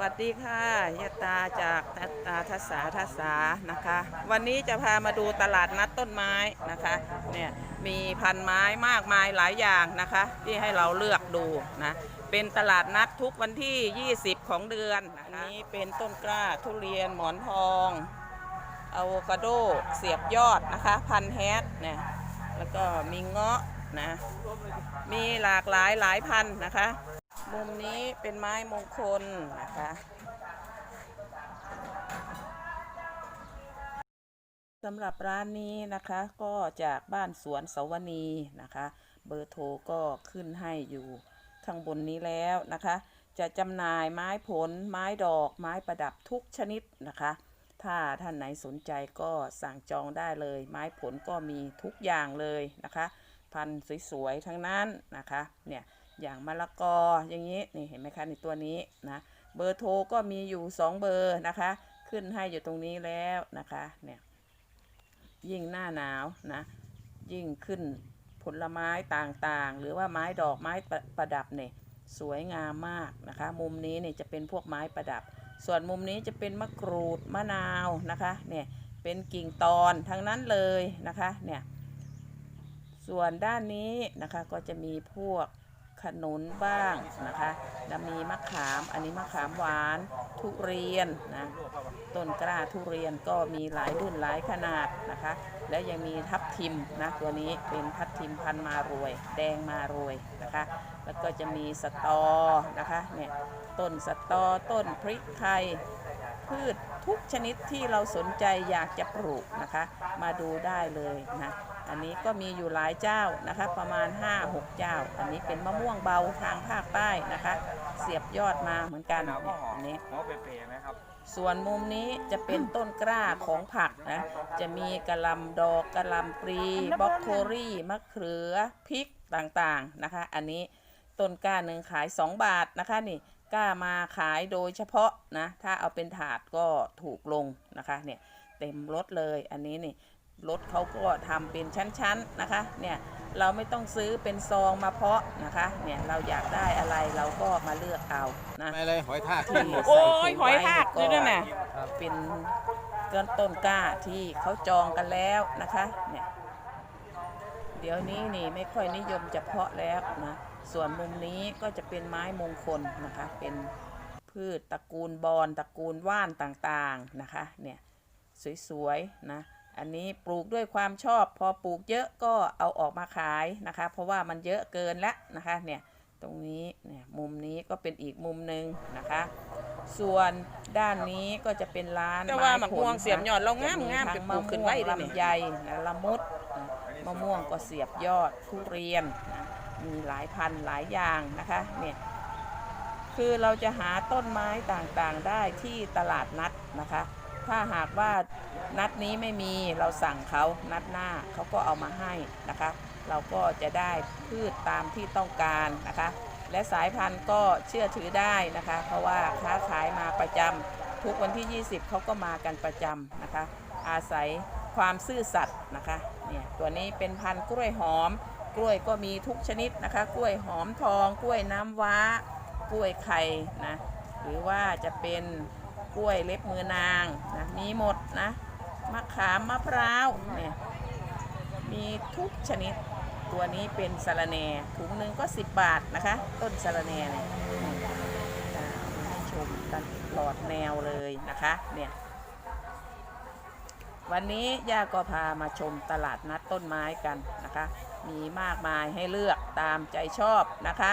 วัสดีค่ะยะตาจากตาทัศาทัศานะคะ วันนี้จะพามาดูตลาดนัดต้นไม้นะคะเนี่ยมีพันไม้มากมายหลายอย่างนะคะ ที่ให้เราเลือกดูนะเป็นตลาดนัดทุกวันที่ 20 ของเดือนอันนี้เป็นต้นกล้าทุเรียนหมอนทองอะโวคาโดเสียบยอดนะคะพันแฮทเนี่ยแล้วก็มีเงาะนะมีหลากหลายหลายพันนะคะ มุมนี้เป็นไม้มงคลนะคะ สำหรับร้านนี้นะคะก็จากบ้านสวนเสาวนีนะคะ เบอร์โทรก็ขึ้นให้อยู่ข้างบนนี้แล้วนะคะ จะจำหน่ายไม้ผล ไม้ดอก ไม้ประดับทุกชนิดนะคะ ถ้าท่านไหนสนใจก็สั่งจองได้เลย ไม้ผลก็มีทุกอย่างเลยนะคะ พันธุ์สวยๆทั้งนั้นนะคะ เนี่ย อย่างมะละกออย่างนี้นี่เห็นไหมคะในตัวนี้นะเบอร์โทรก็มีอยู่ 2 เบอร์นะคะ ขึ้นให้อยู่ตรงนี้แล้วนะคะเนี่ยยิ่งหน้าหนาวนะยิ่งขึ้นผลไม้ต่างๆ หรือว่าไม้ดอกไม้ประประดับเนี่ยสวยงามมากนะคะ มุมนี้เนี่ยจะเป็นพวกไม้ประดับ ส่วนมุมนี้จะเป็นมะกรูดมะนาวนะคะเนี่ยเป็นกิ่งตอนทั้งนั้นเลยนะคะเนี่ยส่วนด้านนี้นะคะก็จะมีพวก ขนุนบ้างนะคะแล้วมีมะขาม อันนี้มะขามหวาน ทุเรียนนะ ต้นกล้าทุเรียนก็มีหลายรุ่นหลายขนาดนะคะ และยังมีทับทิมนะตัวนี้เป็นทับทิมพันมารวย แดงมารวยนะคะ แล้วก็จะมีสตอนะคะ เนี่ย ต้นสตอ ต้นพริกไทย พืช ทุกชนิดที่เราสนใจอยากจะปลูกนะคะ มาดูได้เลยนะอันนี้ก็มีอยู่หลายเจ้านะคะ ประมาณ 5-6 เจ้า อันนี้เป็นมะม่วงเบาทางภาคใต้นะคะ เสียบยอดมาเหมือนกันหนาวเนี่ก็ยหอมอันนี้หัวเป๋ๆไหมครับส่วนมุมนี้จะเป็นต้นกล้าของผักนะ จะมีกระหลำดอกกระหลำปลีบล็อกโครี่มะเขือพริกต่างๆนะคะ อันนี้ต้นกล้าหนึ่งขาย 2 บาทนะคะนี่ กล้ามาขายโดยเฉพาะนะ ถ้าเอาเป็นถาดก็ถูกลงนะคะเนี่ยเต็มรถเลยอันนี้นี่รถเขาก็ทำเป็นชั้นๆนะคะเนี่ยเราไม่ต้องซื้อเป็นซองมาเพาะนะคะเนี่ยเราอยากได้อะไรเราก็มาเลือกเอานะไม่เลยหอยทากที่โอ้ใส่ถุงยไว้นี่ก็เป็นต้นต้นกล้าที่เขาจองกันแล้วนะคะเนี่ยเดี๋ยวนี้นี่ไม่ค่อยนิยมจะเพาะแล้วนะส่วนมุมนี้ก็จะเป็นไม้มงคลนะคะ เป็นพืชตระกูลบอนตระกูลว่านต่างๆนะคะเนี่ยสวยๆนะอันนี้ปลูกด้วยความชอบ พอปลูกเยอะก็เอาออกมาขายนะคะ เพราะว่ามันเยอะเกินแล้วนะคะเนี่ยตรงนี้เนี่ยมุมนี้ก็เป็นอีกมุมหนึ่งนะคะ ส่วนด้านนี้ก็จะเป็นร้านแต่ว่าไมะม่วงเสียบยอดเรางามจะงามทั้จะปลูกขึ้นไว้มะม่วงเลยนี่ลำไยนะละมุดนะ มะม่วงก็เสียบยอดทุเรียนนะมีหลายพันธุ์หลายอย่างนะคะเนี่ยคือเราจะหาต้นไม้ต่างๆได้ที่ตลาดนัดนะคะ ถ้าหากว่านัดนี้ไม่มีเราสั่งเขานัดหน้าเขาก็เอามาให้นะคะ เราก็จะได้พืชตามที่ต้องการนะคะ และสายพันธุ์ก็เชื่อถือได้นะคะ เพราะว่าค้าขายมาประจำทุกวันที่ 20เขาก็มากันประจำนะคะ อาศัย ความซื่อสัตย์นะคะเนี่ยตัวนี้เป็นพันธุ์กล้วยหอม กล้วยก็มีทุกชนิดนะคะ กล้วยหอมทอง กล้วยน้ำว้า กล้วยไข่นะหรือว่าจะเป็นกล้วยเล็บมือนางนะมีหมดนะมะขามมะพร้าวเนี่ยมีทุกชนิดตัวนี้เป็นสะระแหน่ถุงหนึ่งก็ 10 บาทนะคะ ต้นสะระแหน่เนี่ยนี่อ่าให้ชมตลอดแนวเลยนะคะเนี่ย วันนี้ย่าก็พามาชมตลาดนัดต้นไม้กันนะคะ มีมากมายให้เลือกตามใจชอบนะคะ